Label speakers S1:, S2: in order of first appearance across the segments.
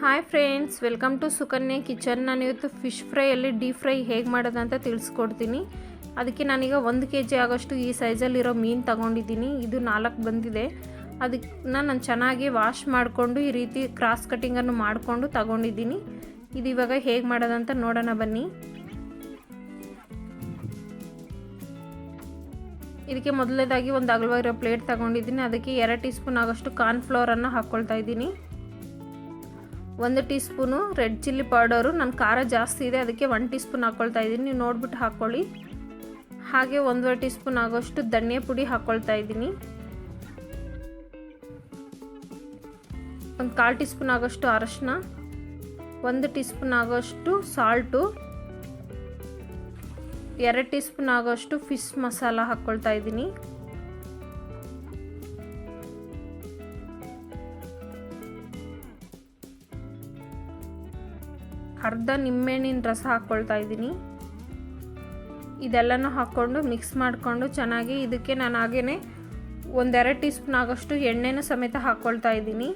S1: Hi friends welcome to Sukanya kitchen ನಾನು ಇವತ್ತು fish ಫ್ರೈಯಲ್ಲಿ ಡೀಪ್ ಫ್ರೈ ಹೇಗೆ ಮಾಡೋದಂತ ತಿಳಿಸ್ಕೊಡ್ತೀನಿ. ಅದಕ್ಕೆ ನಾನೀಗ ಒಂದು ಕೆ ಜಿ ಆಗೋಷ್ಟು ಈ ಸೈಜಲ್ಲಿರೋ ಮೀನು ತಗೊಂಡಿದ್ದೀನಿ. ಇದು ನಾಲ್ಕು ಬಂದಿದೆ. ಅದಕ್ಕೆ ನಾನು ಚೆನ್ನಾಗಿ ವಾಶ್ ಮಾಡಿಕೊಂಡು ಈ ರೀತಿ ಕ್ರಾಸ್ ಕಟ್ಟಿಂಗನ್ನು ಮಾಡಿಕೊಂಡು ತಗೊಂಡಿದ್ದೀನಿ. ಇದು ಇವಾಗ ಹೇಗೆ ಮಾಡೋದಂತ ನೋಡೋಣ ಬನ್ನಿ. ಇದಕ್ಕೆ ಮೊದಲನೇದಾಗಿ ಒಂದು ಅಗಲವಾಗಿರೋ ಪ್ಲೇಟ್ ತಗೊಂಡಿದ್ದೀನಿ. ಅದಕ್ಕೆ ಎರಡು ಟೀ ಸ್ಪೂನ್ ಆಗೋಷ್ಟು ಕಾರ್ನ್ಫ್ಲವರನ್ನು ಹಾಕ್ಕೊಳ್ತಾ ಇದ್ದೀನಿ. ಒಂದು teaspoon red chilli powder. ನನ್ನ ಖಾರ ಜಾಸ್ತಿ ಇದೆ, ಅದಕ್ಕೆ ಒನ್ ಟೀ ಸ್ಪೂನ್ ಹಾಕ್ಕೊಳ್ತಾ ಇದ್ದೀನಿ. ನೀವು ನೋಡ್ಬಿಟ್ಟು ಹಾಕ್ಕೊಳ್ಳಿ. ಹಾಗೆ ಒಂದೂವರೆ ಟೀ ಸ್ಪೂನ್ ಆಗೋಷ್ಟು ಧನಿಯಾ ಪುಡಿ ಹಾಕ್ಕೊಳ್ತಾ ಇದ್ದೀನಿ. ಒಂದು ಕಾಲು ಟೀ ಸ್ಪೂನ್ ಆಗೋಷ್ಟು ಅರಶಿನ, ಒಂದು ಟೀ ಸ್ಪೂನ್ ಆಗೋಷ್ಟು ಸಾಲ್ಟು, ಎರಡು ಟೀ ಸ್ಪೂನ್ ಆಗೋಷ್ಟು ಫಿಶ್ ಮಸಾಲ ಹಾಕ್ಕೊಳ್ತಾ ಇದ್ದೀನಿ. ಅರ್ಧ ನಿಂಬೆಹಣ್ಣಿನ ರಸ ಹಾಕ್ಕೊಳ್ತಾ ಇದ್ದೀನಿ. ಇದೆಲ್ಲನೂ ಹಾಕ್ಕೊಂಡು ಮಿಕ್ಸ್ ಮಾಡಿಕೊಂಡು ಚೆನ್ನಾಗಿ ಇದಕ್ಕೆ ನಾನು ಹಾಗೇ ಒಂದೆರಡು ಟೀ ಸ್ಪೂನ್ ಆಗೋಷ್ಟು ಎಣ್ಣೆನ ಸಮೇತ ಹಾಕ್ಕೊಳ್ತಾ ಇದ್ದೀನಿ.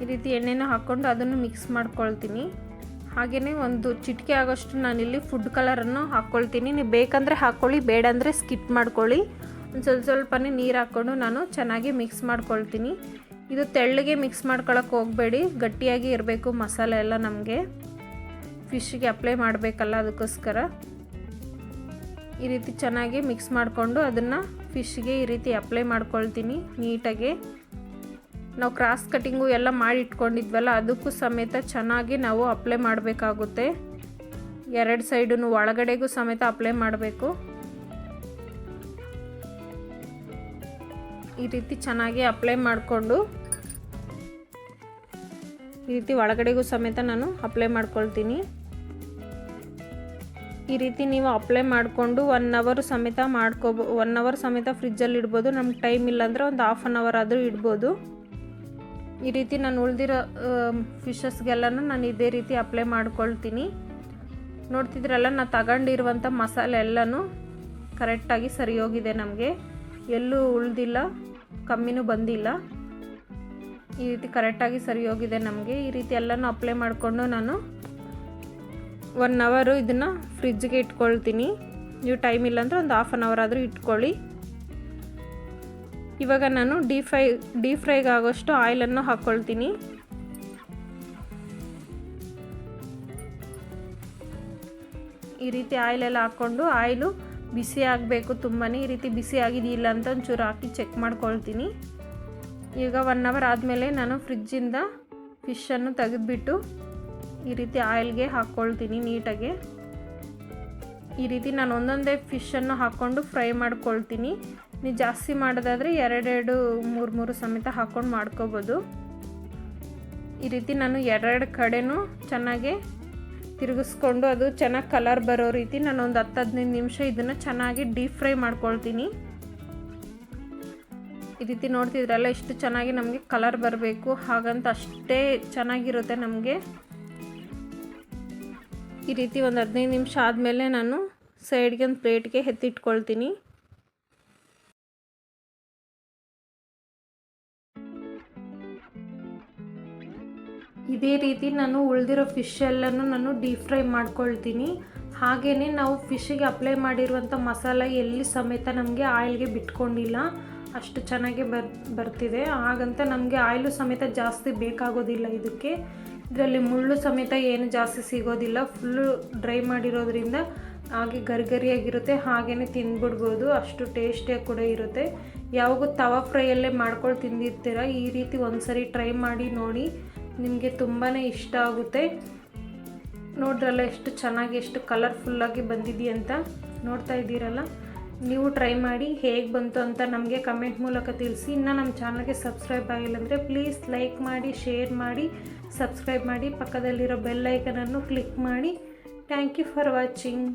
S1: ಈ ರೀತಿ ಎಣ್ಣೆನ ಹಾಕ್ಕೊಂಡು ಅದನ್ನು ಮಿಕ್ಸ್ ಮಾಡ್ಕೊಳ್ತೀನಿ. ಹಾಗೆಯೇ ಒಂದು ಚಿಟಿಕೆ ಆಗೋಷ್ಟು ನಾನಿಲ್ಲಿ ಫುಡ್ ಕಲರನ್ನು ಹಾಕ್ಕೊಳ್ತೀನಿ. ನೀವು ಬೇಕಂದರೆ ಹಾಕ್ಕೊಳ್ಳಿ ಬೇಡ ಅಂದರೆ ಸ್ಕಿಪ್ ಮಾಡ್ಕೊಳ್ಳಿ. ಒಂದು ಸ್ವಲ್ಪ ಸ್ವಲ್ಪನೇ ನೀರು ಹಾಕ್ಕೊಂಡು ನಾನು ಚೆನ್ನಾಗಿ ಮಿಕ್ಸ್ ಮಾಡ್ಕೊಳ್ತೀನಿ. ಇದು ತೆಳ್ಳಗೆ ಮಿಕ್ಸ್ ಮಾಡ್ಕೊಳಕ್ಕೆ ಹೋಗಬೇಡಿ. ಗಟ್ಟಿಯಾಗಿ ಇರಬೇಕು ಮಸಾಲೆ ಎಲ್ಲ ನಮಗೆ. ಫಿಶ್ಗೆ ಅಪ್ಲೈ ಮಾಡಬೇಕಲ್ಲ ಅದಕ್ಕೋಸ್ಕರ. ಈ ರೀತಿ ಚೆನ್ನಾಗಿ ಮಿಕ್ಸ್ ಮಾಡಿಕೊಂಡು ಅದನ್ನು ಫಿಶ್ಗೆ ಈ ರೀತಿ ಅಪ್ಲೈ ಮಾಡ್ಕೊಳ್ತೀನಿ ನೀಟಾಗಿ. ನಾವು ಕ್ರಾಸ್ ಕಟಿಂಗು ಎಲ್ಲ ಮಾಡಿ ಇಟ್ಕೊಂಡಿದ್ವಲ್ಲ ಅದಕ್ಕೂ ಸಮೇತ ಚೆನ್ನಾಗಿ ನಾವು ಅಪ್ಲೈ ಮಾಡಬೇಕಾಗುತ್ತೆ. ಎರಡು ಸೈಡೂ ಒಳಗಡೆಗೂ ಸಮೇತ ಅಪ್ಲೈ ಮಾಡಬೇಕು. ಈ ರೀತಿ ಚೆನ್ನಾಗಿ ಅಪ್ಲೈ ಮಾಡಿಕೊಂಡು, ಈ ರೀತಿ ಒಳಗಡೆಗೂ ಸಮೇತ ನಾನು ಅಪ್ಲೈ ಮಾಡ್ಕೊಳ್ತೀನಿ. ಈ ರೀತಿ ನೀವು ಅಪ್ಲೈ ಮಾಡಿಕೊಂಡು ಒನ್ ಅವರ್ ಸಮೇತ ಮಾಡ್ಕೋಬೋ ಒನ್ ಅವರ್ ಸಮೇತ ಫ್ರಿಜ್ಜಲ್ಲಿ ಇಡ್ಬೋದು. ನಮ್ಗೆ ಟೈಮ್ ಇಲ್ಲಾಂದರೆ ಒಂದು ಹಾಫ್ ಆನ್ ಅವರ್ ಆದರೂ ಇಡ್ಬೋದು. ಈ ರೀತಿ ನಾನು ಉಳಿದಿರೋ ಫಿಶಸ್ಗೆಲ್ಲನೂ ನಾನು ಇದೇ ರೀತಿ ಅಪ್ಲೈ ಮಾಡ್ಕೊಳ್ತೀನಿ. ನೋಡ್ತಿದ್ರಲ್ಲ ನಾನು ತಗೊಂಡಿರುವಂಥ ಮಸಾಲೆ ಎಲ್ಲನೂ ಕರೆಕ್ಟಾಗಿ ಸರಿ ಹೋಗಿದೆ ನಮಗೆ. ಎಲ್ಲೂ ಉಳಿದಿಲ್ಲ, ಕಮ್ಮಿನೂ ಬಂದಿಲ್ಲ. ಈ ರೀತಿ ಕರೆಕ್ಟಾಗಿ ಸರಿ ಹೋಗಿದೆ ನಮಗೆ. ಈ ರೀತಿ ಎಲ್ಲನೂ ಅಪ್ಲೈ ಮಾಡಿಕೊಂಡು ನಾನು ಒನ್ ಅವರು ಇದನ್ನು ಫ್ರಿಜ್ಗೆ ಇಟ್ಕೊಳ್ತೀನಿ. ನೀವು ಟೈಮ್ ಇಲ್ಲಾಂದರೆ ಒಂದು ಹಾಫ್ ಆನ್ ಅವರ್ ಆದರೂ ಇಟ್ಕೊಳ್ಳಿ. ಇವಾಗ ನಾನು ಡೀ ಫ್ರೈ ಡೀ ಫ್ರೈಗೆ ಆಗೋಷ್ಟು ಆಯಿಲನ್ನು ಹಾಕ್ಕೊಳ್ತೀನಿ ಈ ರೀತಿ ಆಯಿಲೆಲ್ಲ ಹಾಕ್ಕೊಂಡು ಆಯಿಲು ಬಿಸಿ ಆಗಬೇಕು ತುಂಬಾ ಈ ರೀತಿ ಬಿಸಿ ಆಗಿದೆಯಿಲ್ಲ ಅಂತ ಒಂಚೂರು ಹಾಕಿ ಚೆಕ್ ಮಾಡ್ಕೊಳ್ತೀನಿ. ಈಗ ಒನ್ ಅವರ್ ಆದಮೇಲೆ ನಾನು ಫ್ರಿಜ್ಜಿಂದ ಫಿಶನ್ನು ತೆಗೆದುಬಿಟ್ಟು ಈ ರೀತಿ ಆಯಿಲ್ಗೆ ಹಾಕ್ಕೊಳ್ತೀನಿ ನೀಟಾಗೆ. ಈ ರೀತಿ ನಾನು ಒಂದೊಂದೇ ಫಿಶನ್ನು ಹಾಕ್ಕೊಂಡು ಫ್ರೈ ಮಾಡ್ಕೊಳ್ತೀನಿ. ನೀವು ಜಾಸ್ತಿ ಮಾಡೋದಾದರೆ ಎರಡೆರಡು, ಮೂರು ಮೂರು ಸಮೇತ ಹಾಕ್ಕೊಂಡು ಮಾಡ್ಕೋಬೋದು. ಈ ರೀತಿ ನಾನು ಎರಡೆರಡು ಕಡೆನೂ ಚೆನ್ನಾಗಿ ತಿರುಗಿಸ್ಕೊಂಡು ಅದು ಚೆನ್ನಾಗಿ ಕಲರ್ ಬರೋ ರೀತಿ ನಾನು ಒಂದು ಹತ್ತು ಹದಿನೈದು ನಿಮಿಷ ಇದನ್ನು ಚೆನ್ನಾಗಿ ಡೀಪ್ ಫ್ರೈ ಮಾಡ್ಕೊಳ್ತೀನಿ. ಈ ರೀತಿ ನೋಡ್ತಿದ್ರಲ್ಲ ಎಷ್ಟು ಚೆನ್ನಾಗಿ ನಮಗೆ ಕಲರ್ ಬರಬೇಕು. ಹಾಗಂತ ಅಷ್ಟೇ ಚೆನ್ನಾಗಿರುತ್ತೆ ನಮಗೆ. ಈ ರೀತಿ ಒಂದು ಹದಿನೈದು ನಿಮಿಷ ಆದಮೇಲೆ ನಾನು ಸೈಡ್ಗೆ ಒಂದು ಪ್ಲೇಟ್ಗೆ ಎತ್ತಿಟ್ಕೊಳ್ತೀನಿ. ಇದೇ ರೀತಿ ನಾನು ಉಳಿದಿರೋ ಫಿಶ್ ಎಲ್ಲನೂ ನಾನು ಡೀಪ್ ಫ್ರೈ ಮಾಡ್ಕೊಳ್ತೀನಿ. ಹಾಗೆಯೇ ನಾವು ಫಿಶ್ಶಿಗೆ ಅಪ್ಲೈ ಮಾಡಿರುವಂಥ ಮಸಾಲ ಎಲ್ಲಿ ಸಮೇತ ನಮಗೆ ಆಯಿಲ್ಗೆ ಬಿಟ್ಕೊಂಡಿಲ್ಲ, ಅಷ್ಟು ಚೆನ್ನಾಗಿ ಬರ್, ಬರ್ತಿದೆ. ಹಾಗಂತ ನಮಗೆ ಆಯಿಲು ಸಮೇತ ಜಾಸ್ತಿ ಬೇಕಾಗೋದಿಲ್ಲ ಇದಕ್ಕೆ. ಇದರಲ್ಲಿ ಮುಳ್ಳು ಸಮೇತ ಏನು ಜಾಸ್ತಿ ಸಿಗೋದಿಲ್ಲ ಫುಲ್ಲು ಡ್ರೈ ಮಾಡಿರೋದ್ರಿಂದ ಹಾಗೆ ಗರಿಗರಿಯಾಗಿರುತ್ತೆ ಹಾಗೆಯೇ ತಿಂದ್ಬಿಡ್ಬೋದು ಅಷ್ಟು ಟೇಸ್ಟಿಯಾಗಿ ಕೂಡ ಇರುತ್ತೆ. ಯಾವಾಗೂ ತವಾ ಫ್ರೈಯಲ್ಲೇ ಮಾಡ್ಕೊಂಡು ತಿಂದಿರ್ತೀರ, ಈ ರೀತಿ ಒಂದ್ಸರಿ ಟ್ರೈ ಮಾಡಿ ನೋಡಿ. ನಿಮಗೆ ತುಂಬಾ ಇಷ್ಟ ಆಗುತ್ತೆ. ನೋಡ್ರಲ್ಲ ಎಷ್ಟು ಚೆನ್ನಾಗಿ, ಎಷ್ಟು ಕಲರ್ಫುಲ್ಲಾಗಿ ಬಂದಿದೆಯಂತ ನೋಡ್ತಾ ಇದ್ದೀರಲ್ಲ? ನೀವು ಟ್ರೈ ಮಾಡಿ ಹೇಗೆ ಬಂತು ಅಂತ ನಮಗೆ ಕಮೆಂಟ್ ಮೂಲಕ ತಿಳಿಸಿ. ಇನ್ನು ನಮ್ಮ ಚಾನಲ್ಗೆ ಸಬ್ಸ್ಕ್ರೈಬ್ ಆಗಿಲ್ಲ ಅಂದರೆ ಪ್ಲೀಸ್ ಲೈಕ್ ಮಾಡಿ ಶೇರ್ ಮಾಡಿ ಸಬ್ಸ್ಕ್ರೈಬ್ ಮಾಡಿ. ಪಕ್ಕದಲ್ಲಿರೋ ಬೆಲ್ ಐಕನನ್ನು ಕ್ಲಿಕ್ ಮಾಡಿ. Thank you for watching